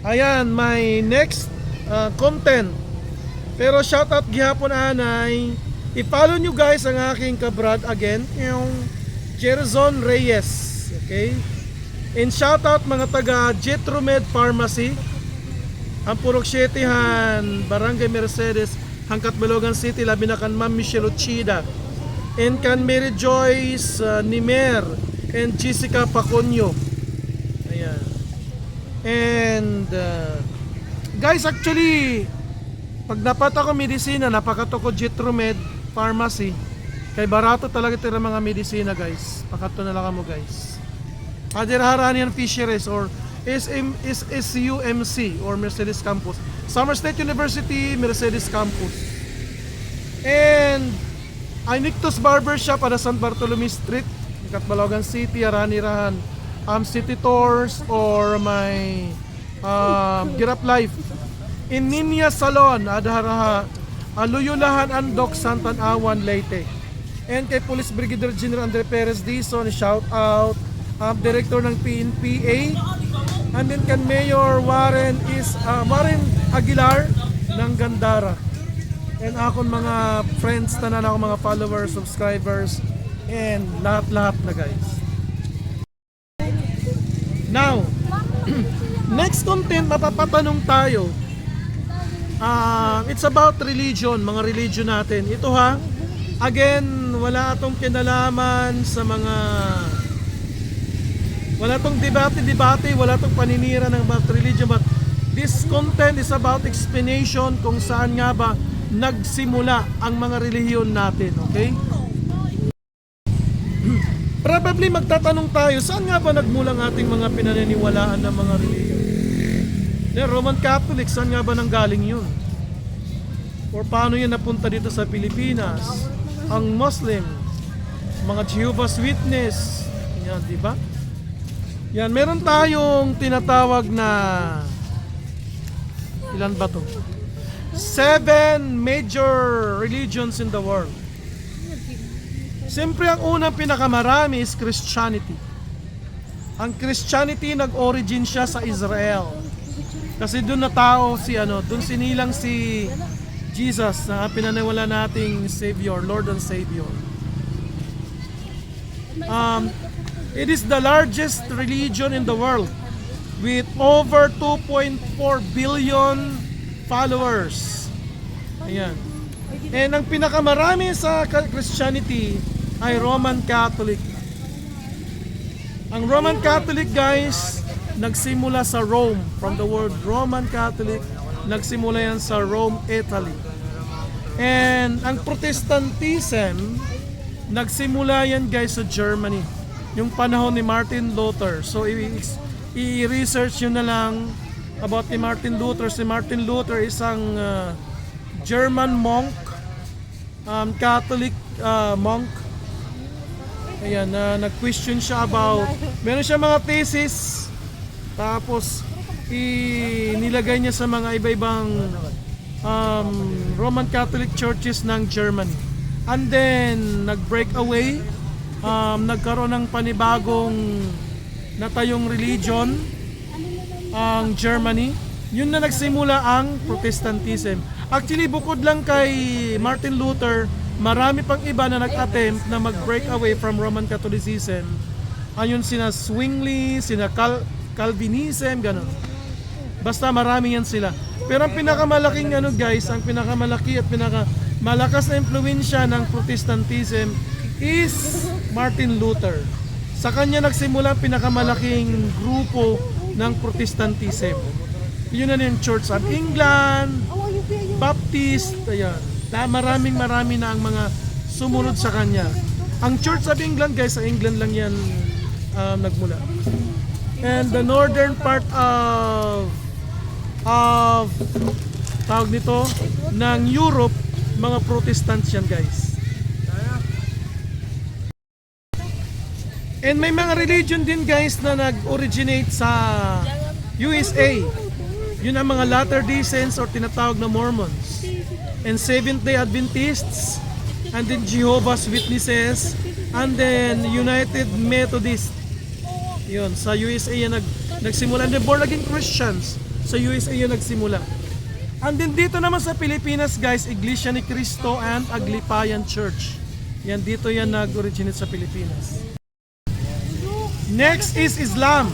Ayan, my next uh, content. Pero shoutout gihapon anay. I-follow nyo guys ang aking kabrad again, yung Jerzon Reyes. Okay? And shoutout mga taga Jetromed Pharmacy. Ang Purok Siyetihan, Barangay Mercedes, Hangkat Belogan City, labi na kan Ma'am Michelle Ochida. And kan Mary Joyce uh, Nimer and Jessica Paconyo. And uh, guys, actually, pag dapat ako medisina, napakato ko Jetromed Pharmacy. Kay barato talaga tira mga medisina, guys. Pakato na lang mo, guys. Adir Haranian Fisheries or SM, is SUMC or Mercedes Campus. Summer State University, Mercedes Campus. And Ainictus Barbershop ada San Bartolome Street, Katbalogan City, Aranirahan. Um, city tours or my um, Girap Life. In Ninya Salon, Adharaha, Aluyulahan Andok, Santan Awan, Leyte. And kay Police Brigadier General Andre Perez Dizon, shout out. Um, Director ng PNPA. And then kan Mayor Warren is uh, Warren Aguilar ng Gandara. And akon mga friends, tanan ako mga followers, subscribers, and lahat-lahat na guys. Now, next content, mapapatanong tayo. Ah, it's about religion, mga religion natin. Ito ha, again, wala atong kinalaman sa mga wala tong debate-debate, wala tong paninira ng about religion, but this content is about explanation kung saan nga ba nagsimula ang mga relihiyon natin, okay? Probably magtatanong tayo, saan nga ba nagmula ang ating mga pinaniniwalaan ng mga relihiyon? The Roman Catholic, saan nga ba nanggaling yun? Or paano yun napunta dito sa Pilipinas? Ang Muslim, mga Jehovah's Witness, yan, di ba? Yan, meron tayong tinatawag na ilan ba to? Seven major religions in the world. Siyempre, ang unang pinakamarami is Christianity. Ang Christianity nag-origin siya sa Israel. Kasi doon na tao si ano, doon sinilang si Jesus na pinaniwala nating Savior, Lord and Savior. Um, it is the largest religion in the world with over 2.4 billion followers. Ayan. And ang pinakamarami sa Christianity ay Roman Catholic. Ang Roman Catholic guys, nagsimula sa Rome. From the word Roman Catholic, nagsimula yan sa Rome, Italy. And ang Protestantism, nagsimula yan guys sa Germany. Yung panahon ni Martin Luther. So i-research nyo na lang about ni Martin Luther. Si Martin Luther isang uh, German monk, um, Catholic uh, monk. Ayan, na nag-question siya about, meron siya mga thesis, tapos inilagay niya sa mga iba-ibang um, Roman Catholic churches ng Germany. And then, nag-break away, um, nagkaroon ng panibagong natayong religion, ang Germany. Yun na nagsimula ang Protestantism. Actually, bukod lang kay Martin Luther, marami pang iba na nag-attempt na mag-break away from Roman Catholicism. Ayun sina Zwingli, sina Cal- Calvinism, ganun. Basta marami yan sila. Pero ang pinakamalaking ano guys, ang pinakamalaki at pinakamalakas na impluensya ng Protestantism is Martin Luther. Sa kanya nagsimula ang pinakamalaking grupo ng Protestantism. Yun na yung Church of England, Baptist, ayan. Maraming marami na ang mga sumunod sa kanya. Ang Church of England guys, sa England lang yan um, nagmula. And the northern part of of tawag nito ng Europe, mga Protestants yan guys. And may mga religion din guys na nag-originate sa USA. Yun ang mga Latter-day Saints or tinatawag na Mormons. And Seventh-day Adventists, and then Jehovah's Witnesses, and then United Methodist. Yun, sa USA yan nag, nagsimula. And then born again Christians. Sa USA yun nagsimula. And then dito naman sa Pilipinas guys, Iglesia ni Cristo and Aglipayan Church. Yan dito yan nag-originate sa Pilipinas. Next is Islam.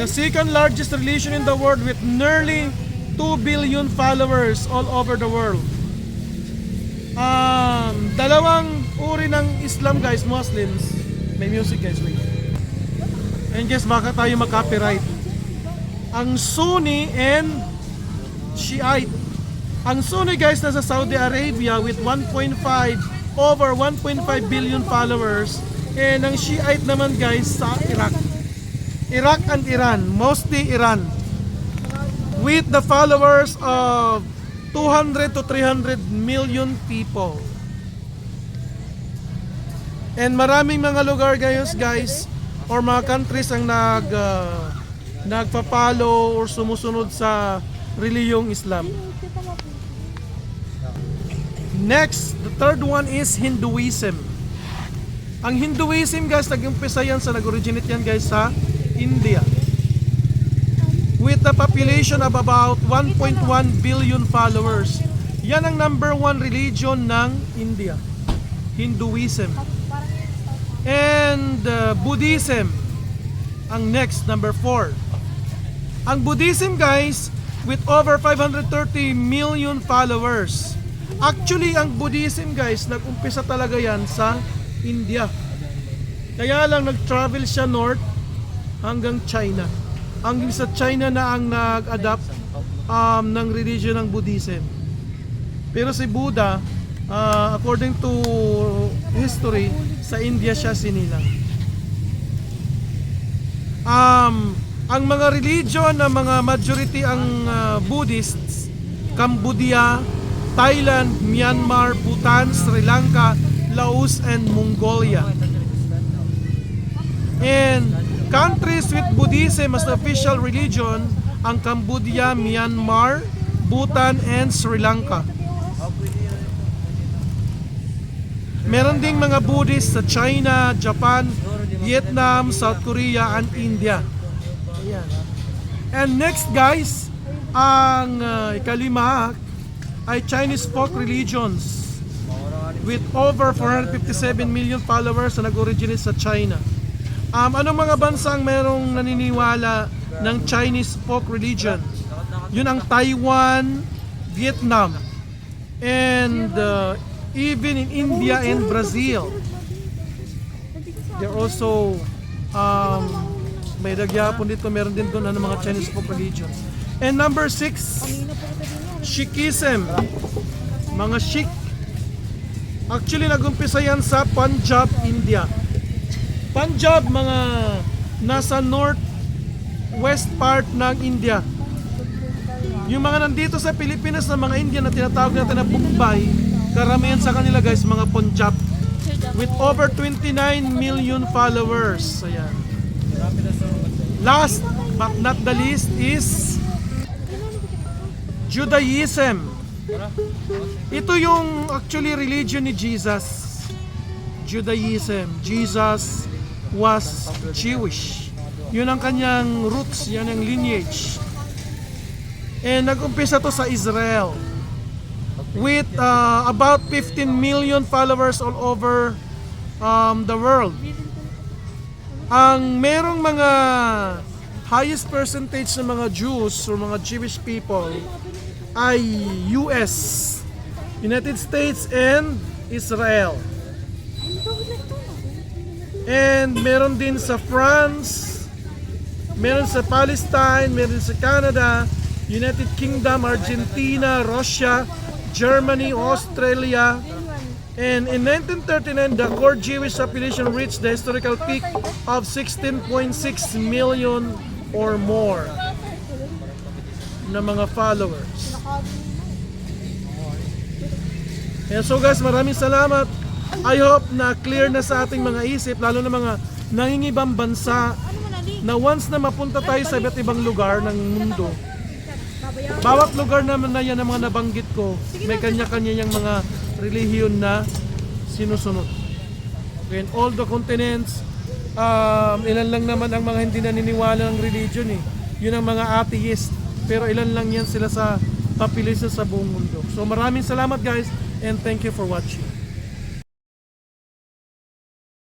The second largest religion in the world with nearly 2 billion followers all over the world. Um, dalawang uri ng Islam guys, Muslims. May music guys, wait. And guys, baka tayo mag-copyright. Ang Sunni and Shiite. Ang Sunni guys nasa Saudi Arabia with 1.5 over 1.5 billion followers and ang Shiite naman guys sa Iraq. Iraq and Iran, mostly Iran with the followers of 200 to 300 million people. And maraming mga lugar guys, guys or mga countries ang nag uh, nagpa-follow or sumusunod sa reliyong Islam. Next, the third one is Hinduism. Ang Hinduism guys, nag-umpisa yan sa nag-originate yan guys sa India. With a population of about 1.1 billion followers. Yan ang number one religion ng India. Hinduism. And uh, Buddhism. Ang next, number 4. Ang Buddhism guys, with over 530 million followers. Actually, ang Buddhism guys, nag-umpisa talaga yan sa India. Kaya lang nag-travel siya north hanggang China. Hanggang sa China na ang nag-adapt um, ng religion ng Buddhism. Pero si Buddha, uh, according to history, sa India siya sinilang. Um, ang mga religion ng mga majority ang uh, Buddhists, Cambodia, Thailand, Myanmar, Bhutan, Sri Lanka, Laos, and Mongolia. And countries with Buddhism as official religion ang Cambodia, Myanmar, Bhutan, and Sri Lanka. Meron ding mga Buddhist sa China, Japan, Vietnam, South Korea, and India. And next guys, ang uh, ikalima ay Chinese folk religions with over 457 million followers na nag-originate sa China. Um, anong mga bansa ang merong naniniwala ng Chinese folk religion? Yun ang Taiwan, Vietnam, and uh, even in India and Brazil. They're also um, may nagyapon dito, meron din doon ano, mga Chinese folk religions. And number six, Sikhism. Mga Sikh. Actually, nagumpisa yan sa Punjab, India. Punjab, mga nasa north west part ng India. Yung mga nandito sa Pilipinas na mga Indian na tinatawag natin na Bombay, karamihan sa kanila guys, mga Punjab. With over 29 million followers. Ayan. Last but not the least is Judaism. Ito yung actually religion ni Jesus. Judaism. Jesus was Jewish. Yun ang kanyang roots, yan ang lineage. And nag-umpisa to sa Israel with uh, about 15 million followers all over um, the world. Ang merong mga highest percentage ng mga Jews or mga Jewish people ay US, United States and Israel. And meron din sa France, meron sa Palestine, meron sa Canada, United Kingdom, Argentina, Russia, Germany, Australia, and in 1939, the core Jewish population reached the historical peak of 16.6 million or more na mga followers. And so guys, maraming salamat. I hope na clear na sa ating mga isip, lalo na mga nangingibang bansa na once na mapunta tayo sa iba't ibang lugar ng mundo, bawat lugar naman na yan na mga nabanggit ko, may kanya-kanya yung mga relihiyon na sinusunod. In all the continents, um, ilan lang naman ang mga hindi naniniwala ng religion eh. Yun ang mga atheist. Pero ilan lang yan sila sa population sa buong mundo. So maraming salamat guys and thank you for watching.